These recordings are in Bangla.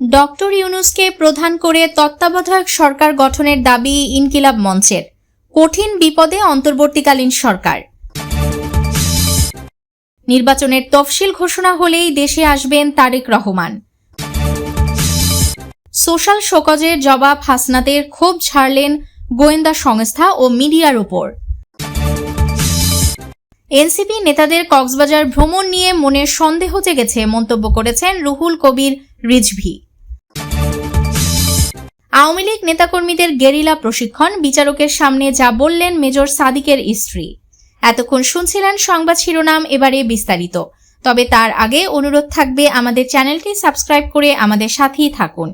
ডক্টর ইউনুসকে প্রধান করে তত্ত্বাবধায়ক সরকার গঠনের দাবি ইনকিলাব মঞ্চের। কঠিন বিপদে অন্তর্বর্তীকালীন সরকার। নির্বাচনের তফসিল ঘোষণা হলেই দেশে আসবেন তারেক রহমান। সোশ্যাল শোকজের জবাব হাসনাতের ক্ষোভ ছাড়লেন গোয়েন্দা সংস্থা ও মিডিয়ার উপর। এনসিপি নেতাদের কক্সবাজার ভ্রমণ নিয়ে মনে সন্দেহ জেগেছে, মন্তব্য করেছেন রুহুল কবির রিজভি। আওয়ামী লীগ নেতাকর্মীদের গেরিলা প্রশিক্ষণ, বিচারকের সামনে যা বললেন মেজর সাদিকের স্ত্রী। এতক্ষণ শুনছিলেন সংবাদ শিরোনাম, এবারে বিস্তারিত। তবে তার আগে অনুরোধ থাকবে আমাদের চ্যানেলটি সাবস্ক্রাইব করে আমাদের সাথেই থাকুন।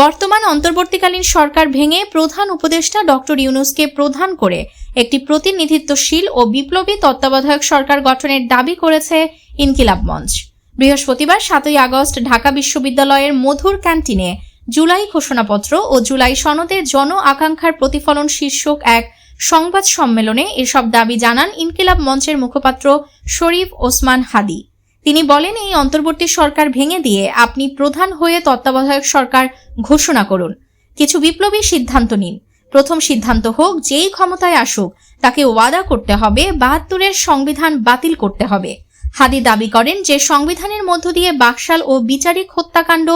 বর্তমান অন্তর্বর্তীকালীন সরকার ভেঙে প্রধান উপদেষ্টা ডক্টর ইউনুসকে প্রধান করে একটি প্রতিনিধিত্বশীল ও বিপ্লবী তত্ত্বাবধায়ক সরকার গঠনের দাবি করেছে ইনকিলাব মঞ্চ। বৃহস্পতিবার সাতই আগস্ট ঢাকা বিশ্ববিদ্যালয়ের মধুর ক্যান্টিনে জুলাই ঘোষণাপত্র ও জুলাই সনদে জন আকাঙ্ক্ষার প্রতিফলন শীর্ষক এক সংবাদ সম্মেলনে এসব দাবি জানান ইনকিলাব মঞ্চের মুখপাত্র শরীফ ওসমান হাদি। তিনি বলেন, এই অন্তর্বর্তী সরকার ভেঙে দিয়ে আপনি প্রধান হয়ে তত্ত্বাবধায়ক সরকার ঘোষণা করুন। কিছু বিপ্লবী সিদ্ধান্ত নিন। প্রথম সিদ্ধান্ত হোক, যেই ক্ষমতায় আসুক, তাকে ওয়াদা করতে হবে, বাহাত্তরের সংবিধান বাতিল করতে হবে। হাদি দাবি করেন যে সংবিধানের মধ্য দিয়ে বাকশাল ও বিচারিক হত্যাকাণ্ড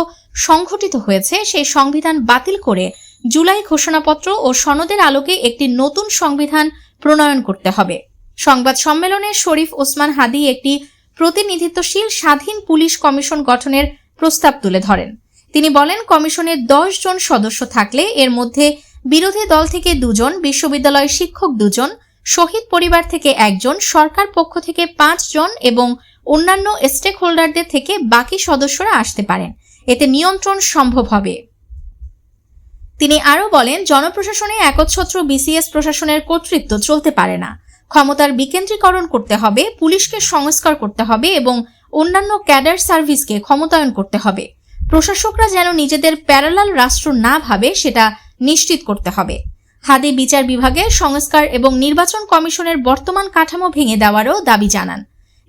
সংঘটিত হয়েছে, সেই সংবিধান বাতিল করে জুলাই ঘোষণাপত্র ও সনদের আলোকে একটি নতুন সংবিধান প্রণয়ন করতে হবে। সংবাদ সম্মেলনে শরীফ ওসমান হাদি একটি প্রতিনিধিত্বশীল স্বাধীন পুলিশ কমিশন গঠনের প্রস্তাব তুলে ধরেন। তিনি বলেন, কমিশনের দশ জন সদস্য থাকলে এর মধ্যে বিরোধী দল থেকে দুজন বিশ্ববিদ্যালয় শিক্ষক দুজন শহীদ পরিবার থেকে একজন, সরকার পক্ষ থেকে পাঁচজন এবং অন্যান্য স্টেক হোল্ডারদের থেকে বাকি সদস্যরা আসতে পারেন। এতে নিয়ন্ত্রণ সম্ভব হবে। তিনি আরও বলেন, জনপ্রশাসনে একচ্ছত্র বিসিএস প্রশাসনের কর্তৃত্ব চলতে পারে না। ক্ষমতার বিকেন্দ্রীকরণ করতে হবে, পুলিশকে সংস্কার করতে হবে এবং অন্যান্য ক্যাডার সার্ভিসকে ক্ষমতায়ন করতে হবে। প্রশাসকরা যেন নিজেদের প্যারালাল রাষ্ট্র না ভাবে, সেটা নিশ্চিত করতে হবে। হাদি বিচার বিভাগে সংস্কার এবং নির্বাচন কমিশনের বর্তমান কাঠামো ভেঙে দেওয়ারও দাবি জানান।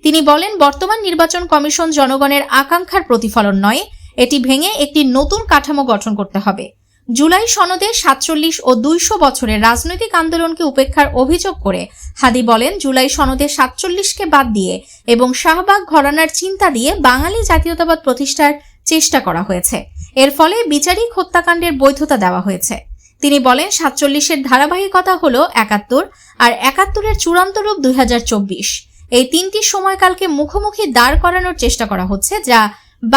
তিনি বলেন, বর্তমান নির্বাচন কমিশন জনগণের আকাঙ্ক্ষার প্রতিফলন নয়, এটি ভেঙে একটি নতুন কাঠামো গঠন করতে হবে। জুলাই সনদে সাতচল্লিশ ও দুইশো বছরের রাজনৈতিক আন্দোলনকে উপেক্ষার অভিযোগ করে হাদি বলেন, জুলাই সনদে সাতচল্লিশকে বাদ দিয়ে এবং শাহবাগ ঘরানার চিন্তা দিয়ে বাঙালি জাতীয়তাবাদ প্রতিষ্ঠার চেষ্টা করা হয়েছে। এর ফলে বিচারিক হত্যাকাণ্ডের বৈধতা দেওয়া হয়েছে। তিনি বলেন, সাতচল্লিশের ধারাবাহিকতা হল একাত্তর আর একাত্তরের চূড়ান্ত রূপ দুই হাজার চব্বিশ। এই তিনটি সময়কালকে মুখোমুখি দাঁড় করানোর চেষ্টা করা হচ্ছে, যা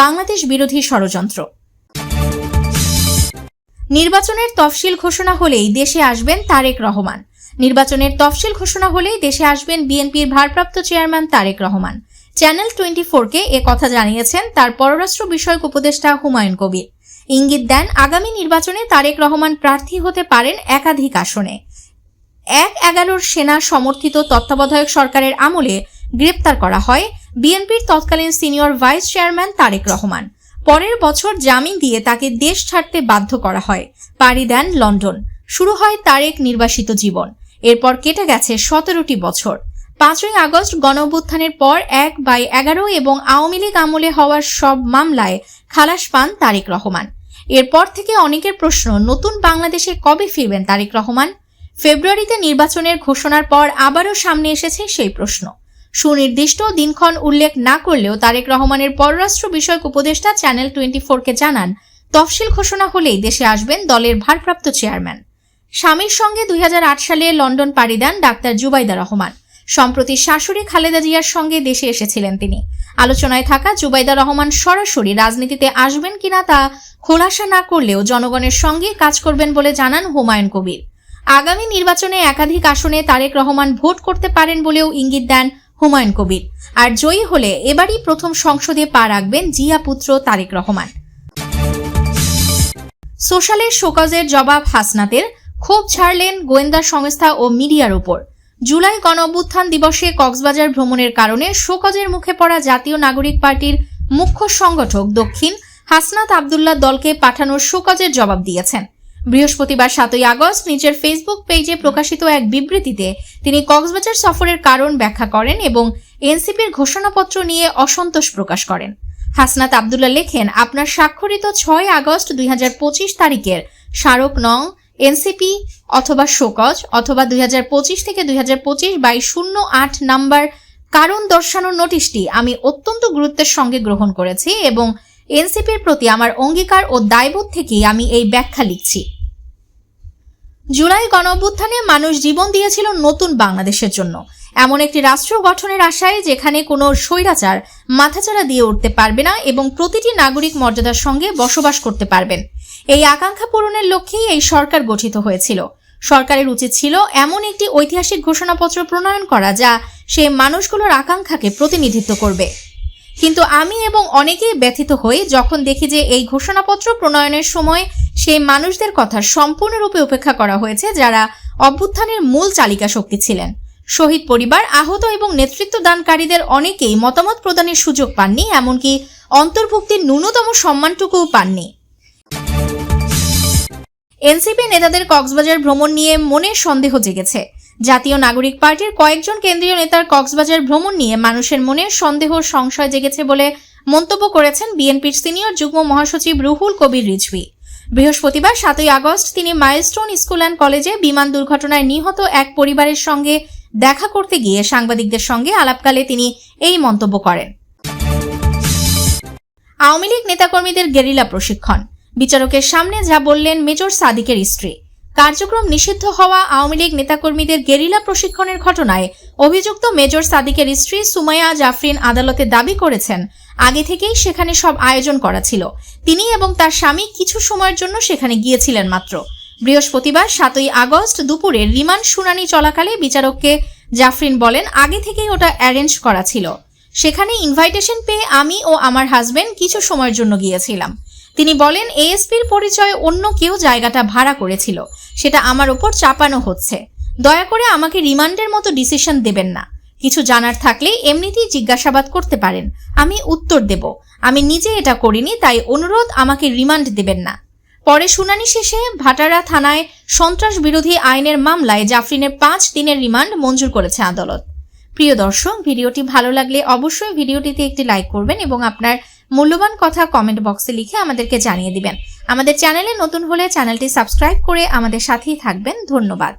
বাংলাদেশ বিরোধী ষড়যন্ত্র। নির্বাচনের তফসিল ঘোষণা হলেই দেশে আসবেন তারেক রহমান। নির্বাচনের তফসিল ঘোষণা হলেই দেশে আসবেন বিএনপির ভারপ্রাপ্ত chairman Tarique Rahman. Channel twenty ফোরকে কথা জানিয়েছেন তার পররাষ্ট্র বিষয়ক উপদেষ্টা হুমায়ুন কবির। ইঙ্গিত দেন, আগামী নির্বাচনে তারেক রহমান প্রার্থী হতে পারেন একাধিক আসনে। এক এগারোর সেনা সমর্থিত তত্ত্বাবধায়ক সরকারের আমলে গ্রেপ্তার করা হয় বিএনপির তৎকালীন senior vice chairman Tarique Rahman. পরের বছর জামিন দিয়ে তাকে দেশ ছাড়তে বাধ্য করা হয়। পাড়ি দেন লন্ডন। শুরু হয় তারেক নির্বাসিত জীবন। এরপর কেটে গেছে সতেরোটি বছর। পাঁচই আগস্ট গণঅভ্যুত্থানের পর এক বাই এগারো এবং আওয়ামী লীগ আমলে হওয়ার সব মামলায় খালাস পান তারেক রহমান। এরপর থেকে অনেকের প্রশ্ন, নতুন বাংলাদেশে কবে ফিরবেন তারেক রহমান? ফেব্রুয়ারিতে নির্বাচনের ঘোষণার পর আবারও সামনে এসেছে সেই প্রশ্ন। সুনির্দিষ্ট দিনক্ষণ উল্লেখ না করলেও তারেক রহমানের পররাষ্ট্র বিষয়ক উপদেষ্টা চ্যানেল টোয়েন্টি ফোরকে জানান, তফসিল ঘোষণা হলেই দেশে আসবেন দলের ভারপ্রাপ্ত চেয়ারম্যান। স্বামীর সঙ্গে দুই হাজার আট সালে লন্ডন পাড়ি দেন ডাক্তার জুবাইদা রহমান। সম্প্রতি শাশুড়ি খালেদা জিয়ার সঙ্গে দেশে এসেছিলেন তিনি। আলোচনায় থাকা জুবাইদা রহমান সরাসরি রাজনীতিতে আসবেন কিনা তা খোলাসা না করলেও জনগণের সঙ্গে কাজ করবেন বলে জানান হুমায়ুন কবির। আগামী নির্বাচনে একাধিক আসনে তারেক রহমান ভোট করতে পারেন বলেও ইঙ্গিত দেন হুমায়ুন কবির। আর জয়ী হলে এবারই প্রথম সংসদে পা রাখবেন জিয়া পুত্র তারেক রহমান। সোশ্যালের শোকজের জবাব হাসনাতের, ক্ষোভ ছাড়লেন গোয়েন্দা সংস্থা ও মিডিয়ার উপর। জুলাই গণ অভ্যুত্থান দিবসে কক্সবাজার ভ্রমণের কারণে শোকজের মুখে পড়া জাতীয় নাগরিক পার্টির মুখ্য সংগঠক দক্ষিণ হাসনাত আবদুল্লাহ দলকে পাঠানোর শোকজের জবাব দিয়েছেন। বৃহস্পতিবার সাতই আগস্ট নিজের ফেসবুক পেজে প্রকাশিত এক বিবৃতিতে তিনি কক্সবাজার সফরের কারণ ব্যাখ্যা করেন এবং এনসিপির ঘোষণাপত্র নিয়ে অসন্তোষ প্রকাশ করেন। হাসনাত আবদুল্লাহ লেখেন, আপনার স্বাক্ষরিত ছয় আগস্ট দুই হাজার পঁচিশ তারিখের স্মারক নং এনসিপি অথবা শোকজ, অথবা দুই হাজার পঁচিশ থেকে দুই বাই শূন্য আট নাম্বার কারণ দর্শানোর নোটিশটি আমি অত্যন্ত গুরুত্বের সঙ্গে গ্রহণ করেছি এবং এনসিপির প্রতি আমার অঙ্গীকার ও দায়বোধ থেকেই আমি এই ব্যাখ্যা লিখছি। জুলাই গণ মানুষ জীবন দিয়েছিল নতুন বাংলাদেশের জন্য। এমন একটি রাষ্ট্র গঠনের আশায় যেখানে কোনো স্বৈরাচার মাথাচাড়া দিয়ে উঠতে পারবে না এবং প্রতিটি নাগরিক মর্যাদার সঙ্গে বসবাস করতে পারবেন। এই আকাঙ্ক্ষা পূরণের লক্ষ্যেই এই সরকার গঠিত হয়েছিল। সরকারের উচিত ছিল এমন একটি ঐতিহাসিক ঘোষণাপত্র প্রণয়ন করা যা সে মানুষগুলোর আকাঙ্ক্ষাকে প্রতিনিধিত্ব করবে। কিন্তু আমি এবং অনেকেই ব্যথিত হই যখন দেখি যে এই ঘোষণাপত্র প্রণয়নের সময় সেই মানুষদের কথা সম্পূর্ণরূপে উপেক্ষা করা হয়েছে যারা অভ্যুত্থানের মূল চালিকা শক্তি ছিলেন। শহীদ পরিবার, আহত এবং নেতৃত্ব দানকারীদের অনেকেই মতামত প্রদানের সুযোগ পাননি, এমনকি অন্তর্ভুক্তির ন্যূনতম সম্মানটুকুও পাননি। এনসিপি নেতাদের কক্সবাজার ভ্রমণ নিয়ে মনে সন্দেহ জেগেছে। জাতীয় নাগরিক পার্টির কয়েকজন কেন্দ্রীয় নেতার কক্সবাজার ভ্রমণ নিয়ে মানুষের মনে সন্দেহ সংশয় জেগেছে বলে মন্তব্য করেছেন বিএনপির সিনিয়র যুগ্ম মহাসচিব রুহুল কবির রিজভি। বৃহস্পতিবার সাতই আগস্ট তিনি মাইলস্টোন স্কুল অ্যান্ড কলেজে বিমান দুর্ঘটনায় নিহত এক পরিবারের সঙ্গে দেখা করতে গিয়ে সাংবাদিকদের সঙ্গে আলাপকালে তিনি এই মন্তব্য করেন। আওয়ামী লীগ নেতাকর্মীদের গেরিলা প্রশিক্ষণ। বিচারকের সামনে যা বললেন মেজর সাদিকের স্ত্রী। কার্যক্রম নিষিদ্ধ হওয়া আওয়ামী লীগ নেতাকর্মীদের গেরিলা প্রশিক্ষণের ঘটনায় অভিযুক্ত মেজর সাদিকের স্ত্রী সুমাইয়া জাফরিন আদালতে দাবি করেছেন, আগে থেকেই সেখানে সব আয়োজন করা ছিল। তিনি এবং তার স্বামী কিছু সময়ের জন্য সেখানে গিয়েছিলেন মাত্র। বৃহস্পতিবার সাতই আগস্ট দুপুরে রিমান্ড শুনানি চলাকালে বিচারককে জাফরিন বলেন, আগে থেকেই ওটা অ্যারেঞ্জ করা ছিল। সেখানে ইনভাইটেশন পেয়ে আমি ও আমার হাজবেন্ড কিছু সময়ের জন্য গিয়েছিলাম। তিনি বলেন, এএসপির পরিচয়ে অন্য কেউ জায়গাটা ভাড়া করেছিল। সেটা আমার ওপর চাপানো হচ্ছে। দয়া করে আমাকে রিমান্ডের মতো ডিসিশন দেবেন না। কিছু জানার থাকলে এমনিতেই জিজ্ঞাসাবাদ করতে পারেন। আমি উত্তর দেব। আমি নিজে এটা করিনি, তাই অনুরোধ আমাকে রিমান্ড দেবেন না। পরে শুনানি শেষে ভাটারা থানায় সন্ত্রাস বিরোধী আইনের মামলায় জাফরিনের পাঁচ দিনের রিমান্ড মঞ্জুর করেছে আদালত। প্রিয় দর্শক, ভিডিওটি ভালো লাগলে অবশ্যই ভিডিওটিতে একটি লাইক করবেন এবং আপনার মূল্যবান কথা কমেন্ট বক্সে লিখে আমাদেরকে জানিয়ে দিবেন। আমাদের চ্যানেলে নতুন হলে চ্যানেলটি সাবস্ক্রাইব করে আমাদের সাথেই থাকবেন। ধন্যবাদ।